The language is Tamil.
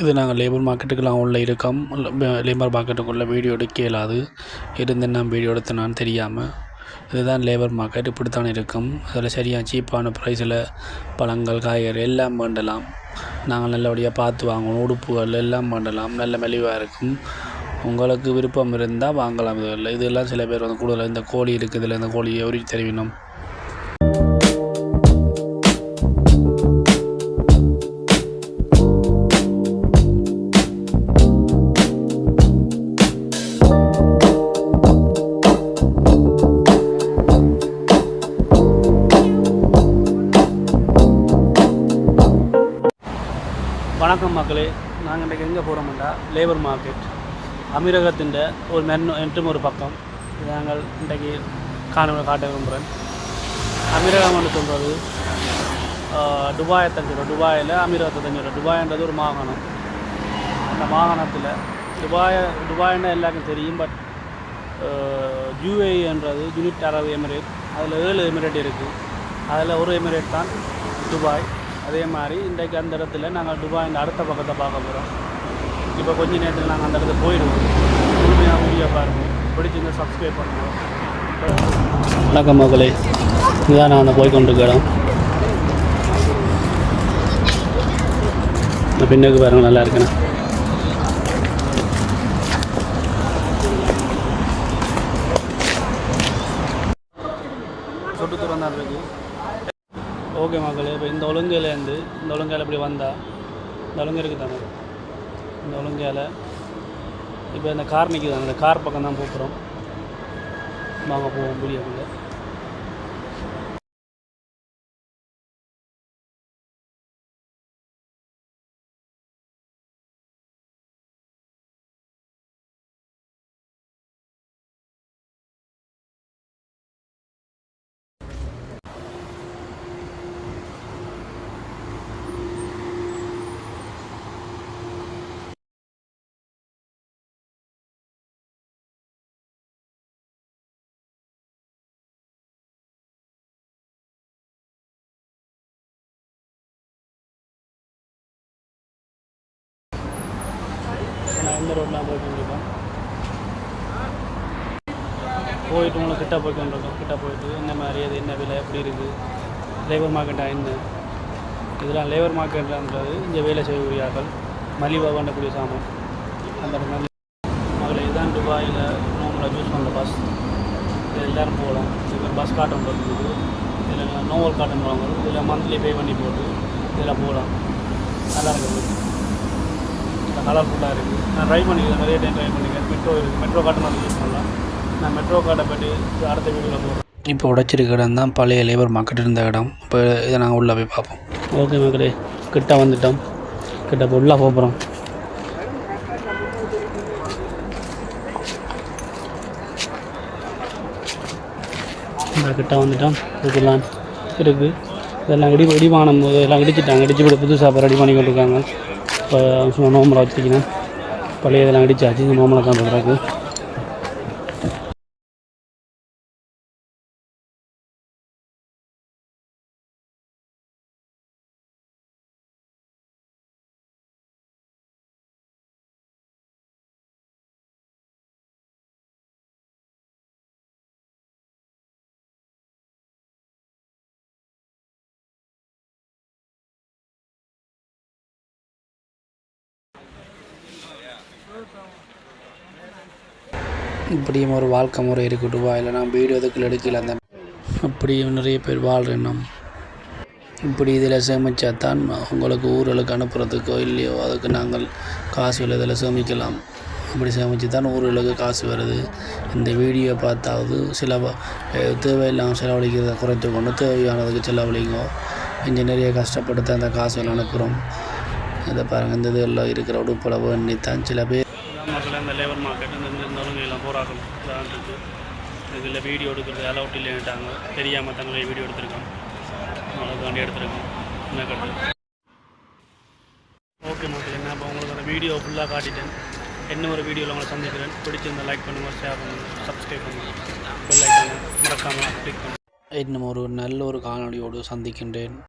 இது நாங்கள் லேபர் மார்க்கெட்டுக்கெலாம் உள்ள இருக்கோம். லேபர் மார்க்கெட்டுக்குள்ளே வீடியோ எடுக்க இயலாது. இருந்து நான் வீடியோ எடுத்து தெரியாமல் இதுதான் லேபர் மார்க்கெட் இப்படித்தான் இருக்கும். அதில் சரியாக சீப்பான ப்ரைஸில் பழங்கள் காய்கறி எல்லாம் பண்ணலாம் நாங்கள் நல்லபடியாக பார்த்து வாங்கணும். உடுப்புகள் எல்லாம் பண்ணலாம் நல்ல மெலிவாக இருக்கும். உங்களுக்கு விருப்பம் இருந்தால் வாங்கலாம். இதில் இதெல்லாம் சில பேர் வந்து கூடுதல் இந்த கோழி இருக்குது. இதில் இந்த கோழியை உரிச்சு தெரிவிக்கணும் வணக்கம் மக்களே நாங்கள் இன்றைக்கு எங்கே போகிறோம்டா லேபர் மார்க்கெட் அமீரகத்தின் ஒரு மென்னு என்றும் ஒரு பக்கம். நாங்கள் இன்றைக்கு காணொலி காட்ட விரும்புகிறேன் அமீரகம் என்று சொல்கிறது துபாயை தஞ்சிடும் துபாயில் அமீரகத்தை தஞ்சிடும் துபாய்ன்றது ஒரு மாகாணம். அந்த மாகாணத்தில் துபாயை துபாய்னா எல்லாருக்கும் தெரியும் பட் யூஏஇன்றது யூனிட் அரபு எமிரேட் அதில் ஏழு எமிரேட் இருக்குது அதில் ஒரு எமிரேட் தான் துபாய். அதே மாதிரி இன்றைக்கு அந்த இடத்துல நாங்கள் துபாயின் அடுத்த பக்கத்தை பார்க்க போகிறோம் இப்போ கொஞ்ச நேரத்தில் நாங்கள் அந்த இடத்துக்கு போயிடுவோம். முழுமையாக வீடியோ பாருங்கள் பிடிச்சிருந்தா சப்ஸ்கிரைப் பண்ணுவோம் வணக்கம் மகளே. இதுதான் நான் அந்த போய் கொண்டிருக்கிறோம் இந்த பின்னுக்கு பாருங்கள் நல்லா இருக்குண்ணா சொட்டு தூரம் தான் இருக்குது ஓகே மக்களே இப்போ இந்த ஒழுங்கையிலேருந்து இந்த ஒழுங்கையில் இப்படி வந்தால் இந்த ஒழுங்கு இருக்குது தானே? இந்த ஒழுங்கையில் இப்போ இந்த கார் நிற்கிது அந்த கார் பக்கம் தான் போகிறோம் வாங்க போவோம் வீடியோக்குள்ள. எந்த ரோட்லாம் போய் கொண்டிருக்கோம் போயிட்டு உங்களுக்கு கிட்ட போய் கொண்டிருக்கோம் கிட்ட போயிட்டு என்ன மாதிரி அது என்ன விலை எப்படி இருக்குது? லேபர் மார்க்கெட்டா என்ன? இதெல்லாம் லேபர் மார்க்கெட்டான்றது இங்கே வேலை செய்யக்கூடிய செய்யக்கூடியார்கள் மலிவாக பண்ணக்கூடிய சாமான். அந்த மாதிரி அதில் இதுதான் துபாயில் நார்மலாக யூஸ் பண்ணுற பஸ் இது எல்லோரும் போகலாம். இது பஸ் காட்டன் இருக்குது. இதில் நோவல் காட்டன் வாங்குறோம் இதில் மந்த்லி பே பண்ணி போட்டு இதில் போகலாம். நல்லா இருக்குது கலர்ஃபுல்லாக இருக்குது நான் ட்ரை பண்ணிக்கிறேன் நிறைய டைம் ட்ரை பண்ணிக்கிறேன் மெட்ரோ இருக்குது மெட்ரோ கார்டு நான் யூஸ் பண்ணலாம் நான் மெட்ரோ கார்டை பற்றி அடுத்த வீடியோவில் போடுறேன் இப்போ உடைச்சிருக்க இடம் தான் பழைய லேபர் மார்க்கெட் இருந்த இடம். இப்போ இதை நாங்கள் உள்ளே போய் பார்ப்போம். ஓகே மக்களே. கிட்ட வந்துட்டோம். கிட்ட இப்போ உள்ளே போகிறோம் இந்த கிட்ட வந்துட்டோம். இதுக்கெல்லாம் இருக்குது இதெல்லாம் இடி இடிமானம் இதெல்லாம் இடிச்சிட்டாங்க. இடிச்சு விட புதுசாக ரெடி பண்ணி கொண்டிருக்காங்க. இப்போ சும்மா நோம்பலை வச்சுக்கினேன் பழைய இதெல்லாம் அடித்து இந்த நோம்பலை தான் பண்ணுறாங்க இப்படியும் ஒரு வாழ்க்கை முறை இருக்கட்டுவா இல்லைனா நான் வீடியோ இதுக்குள்ள எடுக்கல அந்த அப்படியும் நிறைய பேர் வாழ்கிறோம் இப்படி இதில் சேமித்தா தான் உங்களுக்கு ஊர்களுக்கு அனுப்புகிறதுக்கோ இல்லையோ அதுக்கு நாங்கள் காசு இதில் சேமிக்கலாம். அப்படி சேமித்து தான் ஊர்களுக்கு காசு வருது. இந்த வீடியோ பார்த்தாவது சில தேவையில்லாமல் செலவழிக்கிறத குறைத்து கொண்டு தேவையானதுக்கு செலவழிங்கோ இங்கே நிறைய கஷ்டப்பட்டு தான் இந்த காசுகள் அனுப்புகிறோம் இதை பாருங்கள் இந்த இதெல்லாம் இருக்கிற உடுப்பளவு எண்ணி தான் சில பேர் மக்கள் அந்த லேபர் மார்க்கெட் இந்த இந்த எல்லாம் போராட்டம் இதான் இருக்குது இதில் வீடியோ எடுக்கிறது அலவுட் இல்லைன்ட்டாங்க தெரியாமல் தங்களே வீடியோ எடுத்திருக்கோம் அவங்களுக்கு எடுத்திருக்கோம் என்ன கட்டு ஓகே மக்கள் என்ன இப்போ உங்களுக்கு அந்த வீடியோ ஃபுல்லாக காட்டிட்டேன். என்ன ஒரு வீடியோவில் உங்களை சந்திக்கிறேன். பிடிச்சிருந்தால் லைக் பண்ணுங்கள் ஷேர் பண்ணுங்கள் சப்ஸ்கிரைப் பண்ணுங்கள் பெல் ஐக்கான மறக்காமல் கிளிக் பண்ணுங்கள் இன்னும் ஒரு நல்ல ஒரு காணொளியோடு சந்திக்கின்றேன்.